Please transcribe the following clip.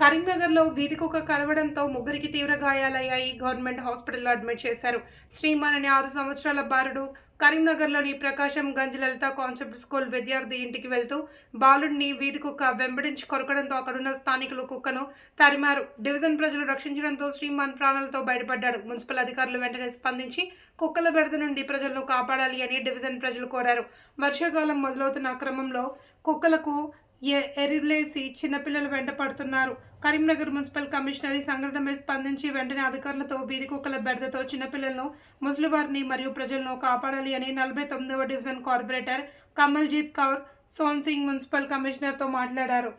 కరీంనగర్లో వీధి కుక్క కరవడంతో ముగ్గురికి తీవ్ర గాయాలయ్యాయి. గవర్నమెంట్ హాస్పిటల్లో అడ్మిట్ చేశారు. శ్రీమాన్ అనే ఆరు సంవత్సరాల బారుడు కరీంనగర్లోని ప్రకాశం గంజ్ లలిత కాన్సెప్ట్ స్కూల్ విద్యార్థి ఇంటికి వెళ్తూ బాలుడిని వీధి కుక్క వెంబడించి కొరకడంతో అక్కడున్న స్థానికులు కుక్కను తరిమారు. డివిజన్ ప్రజలు రక్షించడంతో శ్రీమాన్ ప్రాణాలతో బయటపడ్డాడు. మున్సిపల్ అధికారులు వెంటనే స్పందించి కుక్కల బెడద నుండి ప్రజలను కాపాడాలి అని డివిజన్ ప్రజలు కోరారు. వర్షాకాలం మొదలవుతున్న క్రమంలో కుక్కలకు ఎరిలేసి చిన్నపిల్లలు వెంట పడుతున్నారు. కరీంనగర్ మున్సిపల్ కమిషనర్ ఈ సంఘటనపై స్పందించి వెంటనే అధికారులతో బీది కుక్కల బెడదతో చిన్నపిల్లలను ముసలివారిని మరియు ప్రజలను కాపాడాలి అని నలభై తొమ్మిదవ division corporator Kamaljeet Kaur Son Singh municipal కమిషనర్తో మాట్లాడారు.